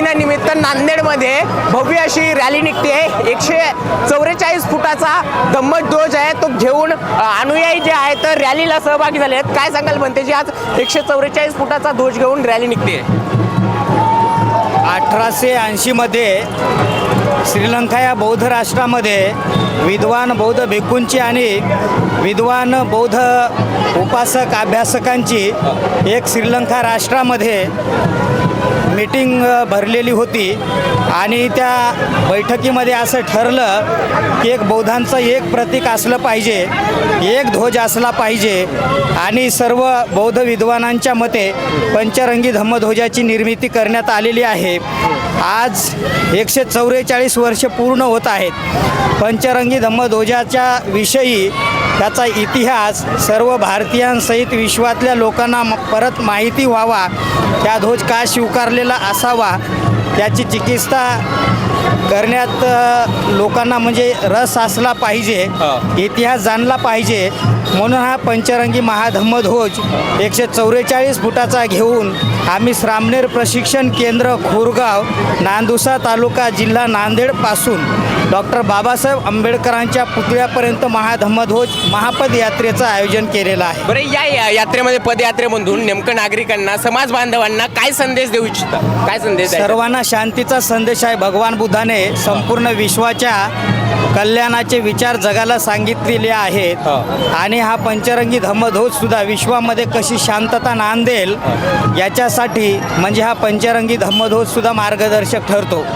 निमित्त नांदेडमध्ये भव्य अशी रॅली निघते. एकशे चौवेचाळीस फुटाचा धम्मट ध्वज आहे. तो घेऊन अनुयायी जे आहेत तर रॅलीला सहभागी झाले आहेत. काय सांगाल म्हणते आज एकशे चौवेचाळीस फुटाचा ध्वज घेऊन रॅली निघते? अठराशे ऐंशीमध्ये श्रीलंका या बौद्ध राष्ट्रामध्ये विद्वान बौद्ध भिक्खूंची आणि विद्वान बौद्ध उपासक अभ्यासकांची एक श्रीलंका राष्ट्रामध्ये मीटिंग भरलेली होती. आणि त्या बैठकीमध्ये असं ठरलं की एक बौद्धांचं एक प्रतीक असलं पाहिजे एक ध्वज असला पाहिजे. आणि सर्व बौद्ध विद्वानांच्या मते पंचरंगी धम्मध्वजाची निर्मिती करण्यात आलेली आहे. आज एकशे चौवेचाळीस वर्ष पूर्ण होत आहेत. पंचरंगी धम्मध्वजाच्या विषयी त्याचा इतिहास सर्व भारतीयांसहित विश्वातल्या लोकांना परत माहिती व्हावा. त्या ध्वज का स्वीकारलेला असावा? त्याची चिकित्सा करण्यात लोकांना म्हणजे रस असला पाहिजे इतिहास जाणला पाहिजे म्हणून हा पंचरंगी महाधम्मध्वज एकशे चौवेचाळीस फुटाचा घेऊन आम्ही श्रामनेर प्रशिक्षण केंद्र खोरगाव नांदुसा तालुका जिल्हा नांदेडपासून डॉक्टर बाबासाहेब आंबेडकरांच्या पुतळ्यापर्यंत महाधम्मध्वज महापद यात्रेचं आयोजन केलेलं आहे. बरं या या- यात्रेमध्ये पदयात्रेमधून नेमकं नागरिकांना समाज बांधवांना काय संदेश देऊ इच्छिता? काय संदेश? सर्वांना शांतीचा संदेश आहे. भगवान बुद्धाने संपूर्ण विश्वाच्या कल्याणाचे विचार जगाला सांगितलेले आहेत. आणि हा पंचरंगी धम्मध्वज सुद्धा विश्वामध्ये कशी शांतता नांदेल याच्यासाठी म्हणजे हा पंचरंगी धम्मध्वज सुद्धा मार्गदर्शक ठरतो.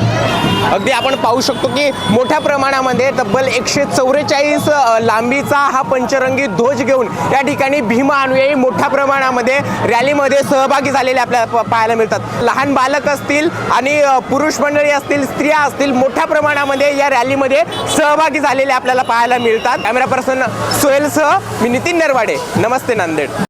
अगदी आपण पाहू शकतो की मोठ्या प्रमाणामध्ये तब्बल एकशे चौवेचाळीस लांबीचा हा पंचरंगी ध्वज घेऊन या ठिकाणी भीम अनुयायी मोठ्या प्रमाणामध्ये रॅलीमध्ये सहभागी झालेले आपल्याला पाहायला मिळतात. लहान बालक असतील आणि पुरुष मंडळी असतील स्त्रिया असतील मोठ्या प्रमाणामध्ये या रॅलीमध्ये सहभागी झालेले आपल्याला पाहायला मिळतात. कॅमेरा पर्सन सोहेलसह मी नितीन नरवाडे. नमस्ते नांदेड.